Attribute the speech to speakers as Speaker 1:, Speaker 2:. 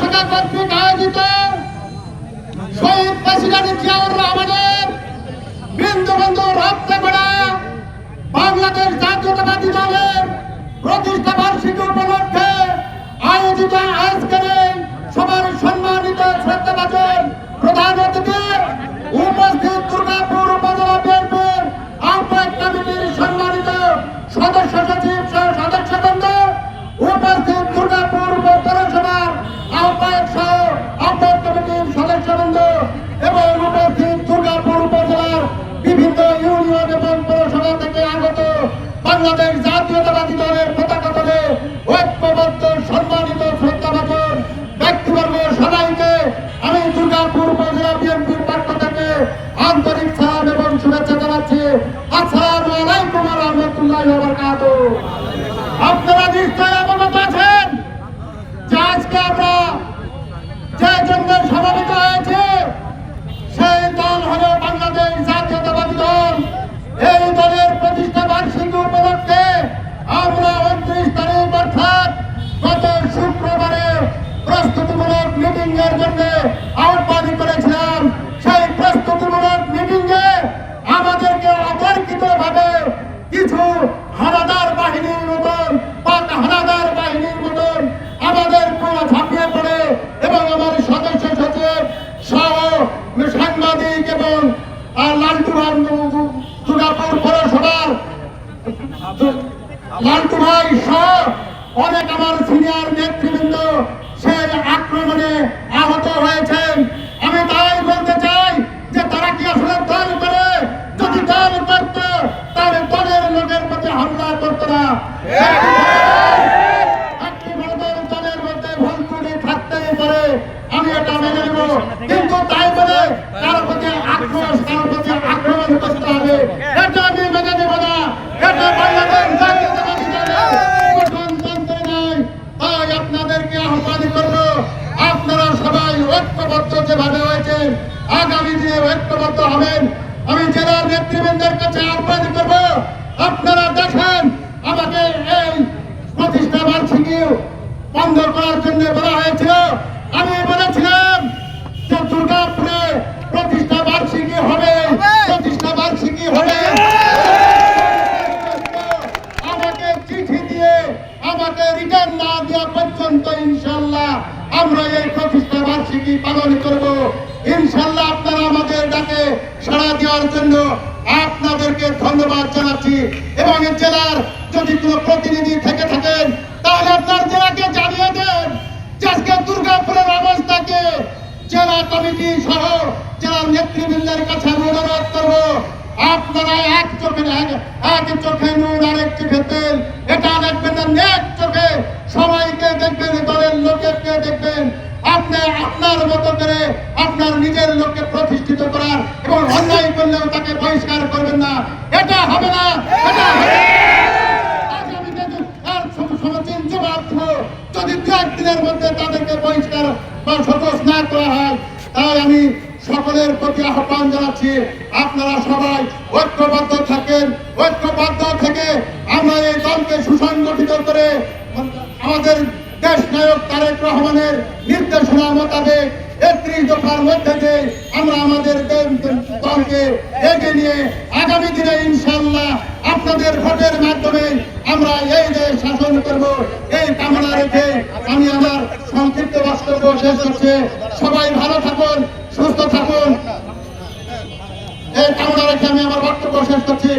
Speaker 1: শাখা কর্তৃক আয়োজিত শহীদ প্রেসিডেন্ট জিয়াউর রহমানের বিন্দু বাংলাদেশ জাতীয়তাবাদী দলের পতাকা তলে ঐক্যবদ্ধ, সম্মানিত, শ্রদ্ধাভাজন ব্যক্তিবর্গ সবাইকে আমি দুর্গাপুর উপজেলা বিএনপির পক্ষ থেকে আন্তরিক সালাম এবং শুভেচ্ছা জানাচ্ছি। আসসালামু আলাইকুম রাহমাতুল্লাহি সাংবাদিক এবং আহ, লালটু রাম- দুর্গাপুর পৌরসভার লালটু ভাই সহ অনেক আমার সিনিয়র নেতৃবৃন্দ সেই আক্রমণে আহত হয়েছেন। আমি তাই আক্রমণ করতে আপনারা সবাই ঐক্যবদ্ধ যেভাবে হয়েছেন আগামী দিনে ঐক্যবদ্ধ হবেন আমি জেলার নেতৃবৃন্দের কাছে আহ্বান করব আপনারা দেখেন, আমাকে এই প্রতিষ্ঠা বার্ষিকী বন্ধ করার জন্য বলা হয়েছিল আমি বলেছিলাম যে দুর্গাপুরে প্রতিষ্ঠা বার্ষিকী হবে প্রতিষ্ঠা বার্ষিকী হবে আমাকে চিঠি দিয়ে আমাকে রিটার্ন না দেওয়া পর্যন্ত ইনশাল্লাহ আমরা এই প্রতিষ্ঠা বার্ষিকী পালন করব। ইনশাল্লাহ আপনারা আমাদের ডাকে সাড়া দেওয়ার জন্য আপনাদেরকে ধন্যবাদ জানাচ্ছি এবং জেলার যদি কোনো প্রতিনিধি থেকে থাকেন, তাহলে আপনার জেলাকে জানিয়ে দেন আজকে দুর্গাপুরের অবস্থাকে জেলা কমিটি সহ জেলার নেতৃবৃন্দের কাছে আমি অনুরোধ করব, আপনারা এক চোখে এক এক চোখে নুন, আরেক চোখে তেল, এটা দেখবেন না নেক চোখে সবাইকে দেখবেন, দলের লোকেরকে দেখবেন। আপনি আপনার মতো করে আপনার নিজের লোককে প্রতিষ্ঠিত করার এবং অন্যায় করলেও তাকে বহিষ্কার করবেন না। এটা হবে না যদি তাদেরকে বা সতোষ না করা হয় তাই আমি সকলের প্রতি আপনারা সবাই ঐক্যবদ্ধ থাকেন, ঐক্যবদ্ধ থেকে আমরা এই দলকে সুসংগঠিত করে আমাদের দেশ নায়ক তারেক রহমানের নির্দেশনা মোতাবেক একত্রিশ দফার মধ্যে আমরা আমাদের দলকে এগিয়ে নিয়ে আগামী দিনে ইনশাল্লাহ আপনাদের ভোটের মাধ্যমে আমরা এই দেশ শাসন করব। এই কামনা রেখে আমি আমার সংক্ষিপ্ত বক্তব্য শেষ করছি। সবাই ভালো থাকুন, সুস্থ থাকুন। এই কামনা রেখে আমি আমার বক্তব্য শেষ করছি।